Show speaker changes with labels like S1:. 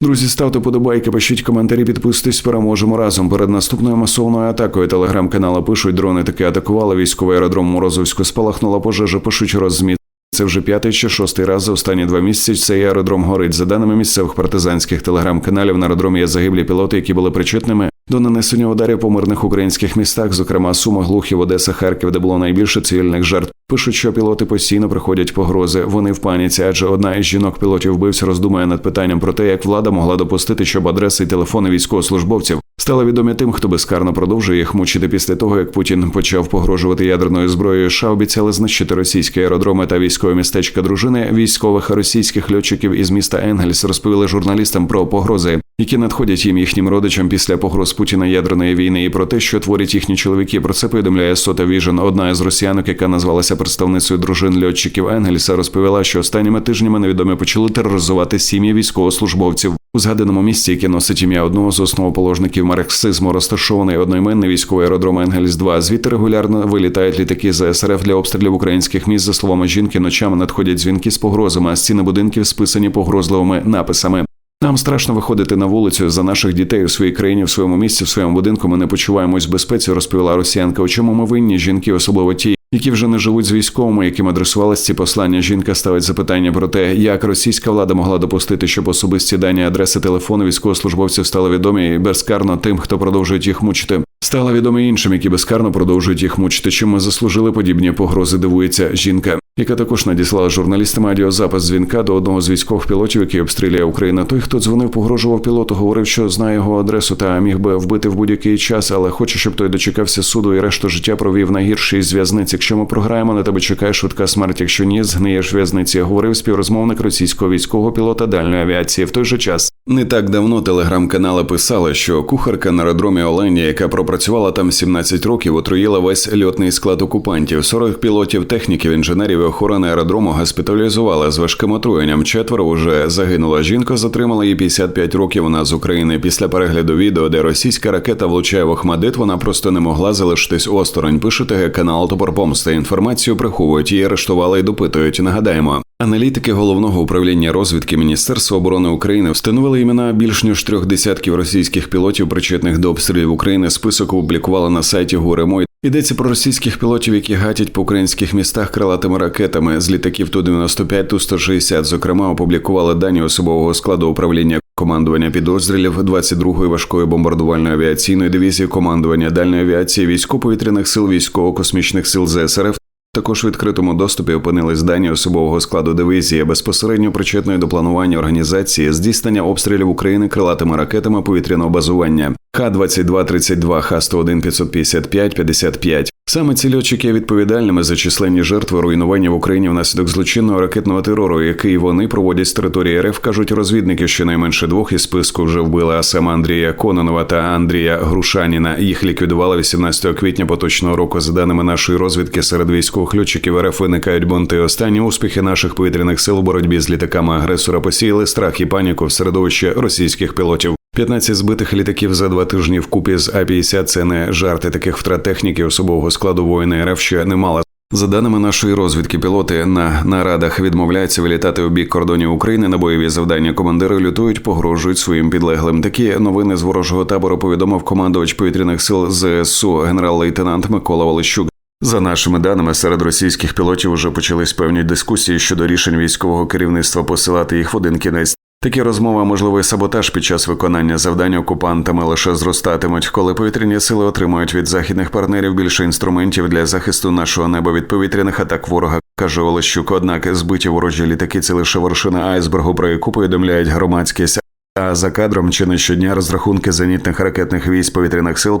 S1: Друзі, ставте подобайки, пишіть коментарі, підписуйтесь, переможемо разом. Перед наступною масовною атакою телеграм-канали пишуть, дрони таки атакували військовий аеродром Морозовську. Спалахнула пожежа, пишуть роззмі. Це вже п'ятий чи шостий раз за останні два місяці цей аеродром горить. За даними місцевих партизанських телеграм-каналів, на аеродромі є загиблі пілоти, які були причетними до нанесення ударів по мирних українських містах, зокрема Сума, Глухів, Одеса, Харків, де було найбільше цивільних жертв. Пишуть, що пілоти постійно приходять погрози. Вони в паніці, адже одна із жінок пілотів вбивць роздумує над питанням про те, як влада могла допустити, щоб адреси і телефони військовослужбовців стали відомі тим, хто безкарно продовжує їх мучити після того, як Путін почав погрожувати ядерною зброєю. США обіцяли знищити російські аеродроми та військові містечка дружини військових російських льотчиків із міста Енгельс розповіли журналістам про погрози, які надходять їм їхнім родичам після погроз Путіна ядерної війни, і про те, що творять їхні чоловіки. Про це повідомляє Сота Віжен. Одна із росіянок, яка назвалася представницею дружин льотчиків Енгельса, розповіла, що останніми тижнями невідомі почали тероризувати сім'ї військовослужбовців. У згаданому місці, яке носить ім'я одного з основоположників марксизму, розташований одноіменний військовий аеродром Енгельс 2 Звідти регулярно вилітають літаки з СРФ для обстрілів українських міст. За словами жінки, ночами надходять дзвінки з погрозами, а стіни будинків списані погрозливими написами. Нам страшно виходити на вулицю за наших дітей у своїй країні, в своєму місці, в своєму будинку. Ми не почуваємось в безпеці, розповіла росіянка. У чому ми винні жінки, особливо ті, які вже не живуть з військовими, яким адресувалися ці послання. Жінка ставить запитання про те, як російська влада могла допустити, щоб особисті дані адреси телефону військовослужбовців стали відомі і безкарно тим, хто продовжує їх мучити. Стало відомо іншим, які безкарно продовжують їх мучити. Чим ми заслужили подібні погрози? Дивується жінка, яка також надіслала журналістам аудіозапис дзвінка до одного з військових пілотів, який обстріляє Україну. Той, хто дзвонив, погрожував пілоту, говорив, що знає його адресу та міг би вбити в будь-який час, але хоче, щоб той дочекався суду і решту життя провів найгірший з в'язниць. Якщо ми програємо, на тебе чекає швидка смерть. Якщо ні, згниєш в'язниці. Говорив співрозмовник російського військового пілота дальньої авіації. В той же час не так давно телеграм-канали писали, що кухарка на аеродромі Олені, яка пропрацювала там 17 років, отруїла весь льотний склад окупантів. 40 пілотів, техніків, інженерів і охорони аеродрому госпіталізували з важким отруєнням. Четверо уже загинула. Жінка затримала її 55 років. Вона з України. Після перегляду відео, де російська ракета влучає в Охмадит, вона просто не могла залишитись осторонь. Пише канал Топор Помсти. Інформацію приховують її арештували і допитують. Нагадаємо. Аналітики головного управління розвідки Міністерства оборони України встановили імена більш ніж трьох десятків російських пілотів, причетних до обстрілів України. Список опублікували на сайті ГУРЕМО. Йдеться про російських пілотів, які гатять по українських містах крилатими ракетами з літаків ту 95 ту 160 Зокрема, опублікували дані особового складу управління командування підрозділів 22-ї важкої бомбардувальної авіаційної дивізії, командування дальної авіації військово-повітряних сил військово-космічних сил ЗСРФ також в відкритому доступі опинились дані особового складу дивізії, безпосередньо причетної до планування організації здійснення обстрілів України крилатими ракетами повітряного базування Х-2232, Х-101, 555, 55. Саме ці льотчики є відповідальними за численні жертви руйнування в Україні внаслідок злочинного ракетного терору, який вони проводять з території РФ, кажуть розвідники. Щонайменше двох із списку вже вбили а саме Андрія Кононова та Андрія Грушаніна. Їх ліквідували 18 квітня поточного року. За даними нашої розвідки, серед військових льотчиків РФ виникають бунти. Останні успіхи наших повітряних сил у боротьбі з літаками агресора посіяли страх і паніку в середовищі російських пілотів. 15 збитих літаків за два тижні вкупі з А-50 – це не жарти таких втрат техніки особового складу воїни РФ ще немало. За даними нашої розвідки, пілоти на нарадах відмовляються вилітати у бік кордонів України на бойові завдання. Командири лютують, погрожують своїм підлеглим. Такі новини з ворожого табору повідомив командувач повітряних сил ЗСУ генерал-лейтенант Микола Волощук. За нашими даними, серед російських пілотів вже почались певні дискусії щодо рішень військового керівництва посилати їх в один кінець. Такі розмови, можливий саботаж під час виконання завдань окупантами лише зростатимуть, коли повітряні сили отримують від західних партнерів більше інструментів для захисту нашого неба від повітряних атак ворога. каже Олещук. Однак збиті ворожі літаки це лише вершина айсбергу, про яку повідомляють громадськість. А за кадром чи не щодня розрахунки зенітних ракетних військ повітряних сил